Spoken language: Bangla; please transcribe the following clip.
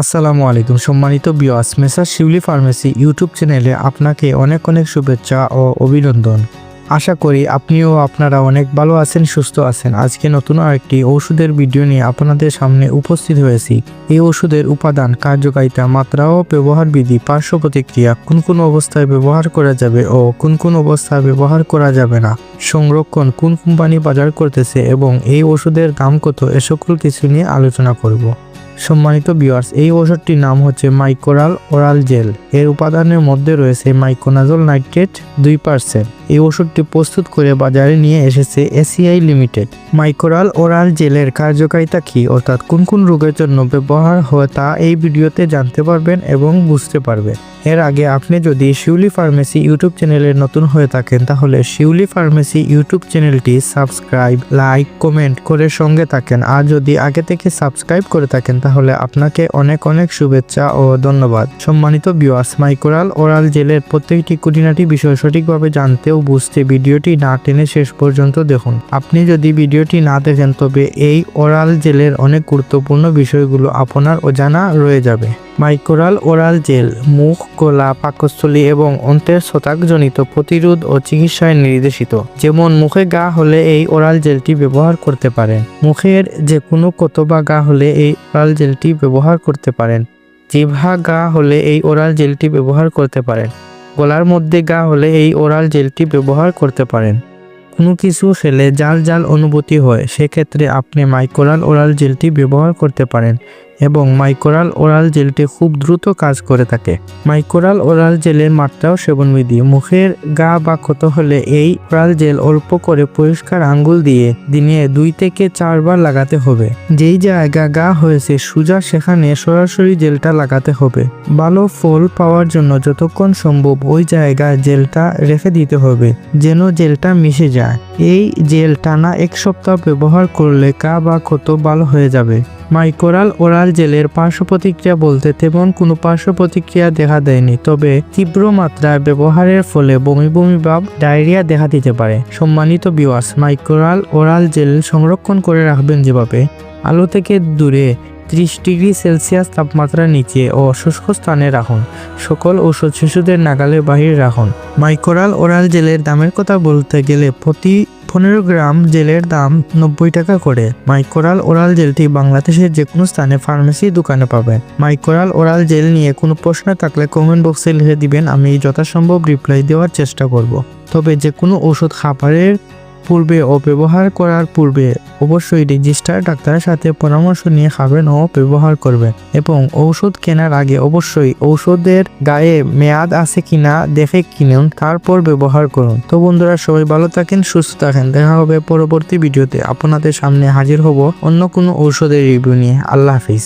আসসালামু আলাইকুম সম্মানিত বিয়াস মেসার শিউলি ফার্মেসি ইউটিউব চ্যানেলে আপনাকে অনেক অনেক শুভেচ্ছা ও অভিনন্দন। আশা করি আপনিও আপনারা অনেক ভালো আছেন, সুস্থ আছেন। আজকে নতুন আরেকটি ওষুধের ভিডিও নিয়ে আপনাদের সামনে উপস্থিত হয়েছি। এই ওষুধের উপাদান কার্যকারিতা, মাত্রা ও ব্যবহার বিধি, পার্শ্ব প্রতিক্রিয়া, কোন কোন অবস্থায় ব্যবহার করা যাবে ও কোন কোন অবস্থায় ব্যবহার করা যাবে না, সংরক্ষণ কোন কোম্পানি বাজার করতেছে এবং এই ওষুধের দাম কত, এ সকল কিছু নিয়ে আলোচনা করব। সম্মানিত বিওয়ার্স এই ওষুধটির নাম হচ্ছে মাইকোরাল ওরাল জেল এর উপাদানের মধ্যে রয়েছে মাইকোনাজল নাইট্রেট দুই পার্সেন্ট এই ওষুধটি প্রস্তুত করে বাজারে নিয়ে এসেছে এসিআই লিমিটেড মাইকোরাল ওরাল জেলের কার্যকারিতা কি? অর্থাৎ কোন কোন রোগের জন্য ব্যবহার হয় তা এই ভিডিওতে জানতে পারবেন এবং বুঝতে পারবেন। এর আগে আপনি যদি শিউলি ফার্মেসি ইউটিউব চ্যানেলে নতুন হয়ে থাকেন, তাহলে শিউলি ফার্মেসি ইউটিউব চ্যানেলটি সাবস্ক্রাইব, লাইক, কমেন্ট করে সঙ্গে থাকেন। আর যদি আগে থেকে সাবস্ক্রাইব করে থাকেন, তাহলে আপনাকে অনেক অনেক শুভেচ্ছা ও ধন্যবাদ। সম্মানিত বিওয়াস মাইকোরাল ওরাল জেলের প্রত্যেকটি খুঁটিনাটি বিষয় সঠিকভাবে জানতে ও বুঝতে ভিডিওটি না টেনে শেষ পর্যন্ত দেখুন। আপনি যদি ভিডিওটি না দেখেন, তবে এই ওরাল জেলের অনেক গুরুত্বপূর্ণ বিষয়গুলো আপনার অজানা রয়ে যাবে। মাইক্রোরাল ওরাল জেল, মুখ, গলা, পাকস্থলী এবং অন্তের শতাকজনিত প্রতিরোধ ও চিকিৎসায় নির্দেশিত। যেমন মুখে গা হলে এই ওরাল জেলটি ব্যবহার করতে পারেন। মুখের যে কোনো কত বা গা হলে এই ওরাল জেলটি ব্যবহার করতে পারেন। জিভা গা হলে এই ওরাল জেলটি ব্যবহার করতে পারেন। গলার মধ্যে গা হলে এই ওরাল জেলটি ব্যবহার করতে পারেন। কোনো কিছু খেলে জাল জাল অনুভূতি হয়, সেক্ষেত্রে আপনি মাইক্রোরাল ওরাল জেলটি ব্যবহার করতে পারেন। এবং মাইকোরাল ওরাল জেলটি খুব দ্রুত কাজ করে থাকে। মাইকোরাল ওরাল জেলের মাত্রাও সেবনবিধি। মুখের গা বা ক্ষত হলে এই ওরাল জেল অল্প করে পরিষ্কার আঙ্গুল দিয়ে দিনে দুই থেকে চারবার লাগাতে হবে। যেই জায়গা গা হয়েছে, সুজা সেখানে সরাসরি জেলটা লাগাতে হবে। ভালো ফল পাওয়ার জন্য যতক্ষণ সম্ভব ওই জায়গায় জেলটা রেখে দিতে হবে, যেন জেলটা মিশে যায়। এই জেল টানা এক সপ্তাহ ব্যবহার করলে কা বা ক্ষত ভালো হয়ে যাবে। মাইকোরাল ওরাল জেলের পার্শ্ব প্রতিক্রিয়া বলতে তেমন কোনো পার্শ্ব প্রতিক্রিয়া দেখা দেয়নি, তবে তীব্র মাত্রায় ব্যবহারের ফলে বমি বমি ভাব, ডায়রিয়া দেখা দিতে পারে। সম্মানিত বিওয়াস মাইকোরাল ওরাল জেল সংরক্ষণ করে রাখবেন যেভাবে। আলো থেকে দূরে ত্রিশ ডিগ্রি সেলসিয়াস তাপমাত্রার নিচে ও শুষ্ক স্থানে রাখুন। সকল ওষুধ শিশুদের নাগালে বাহির রাখুন। মাইকোরাল ওরাল জেলের দামের কথা বলতে গেলে প্রতি পনেরো গ্রাম জেলের দাম নব্বই টাকা করে। মাইকোরাল ওরাল জেলটি বাংলাদেশের যে কোনো স্থানে ফার্মেসি দোকানে পাবেন। মাইকোরাল ওরাল জেল নিয়ে কোনো প্রশ্ন থাকলে কমেন্ট বক্সে লিখে দিবেন, আমি যথাসম্ভব রিপ্লাই দেওয়ার চেষ্টা করব। তবে যে কোনো ওষুধ খাবারের পূর্বে ও ব্যবহার করার পূর্বে অবশ্যই রেজিস্টার ডাক্তারের সাথে পরামর্শ নিয়ে খাবেন ও ব্যবহার করবেন। এবং ঔষধ কেনার আগে অবশ্যই ঔষধের গায়ে মেয়াদ আছে কিনা দেখে কিনুন, তারপর ব্যবহার করুন। তো বন্ধুরা, সবাই ভালো থাকেন, সুস্থ থাকেন। দেখা হবে পরবর্তী ভিডিওতে। আপনাদের সামনে হাজির হব অন্য কোনো ঔষধের রিভিউ নিয়ে। আল্লাহ হাফিজ।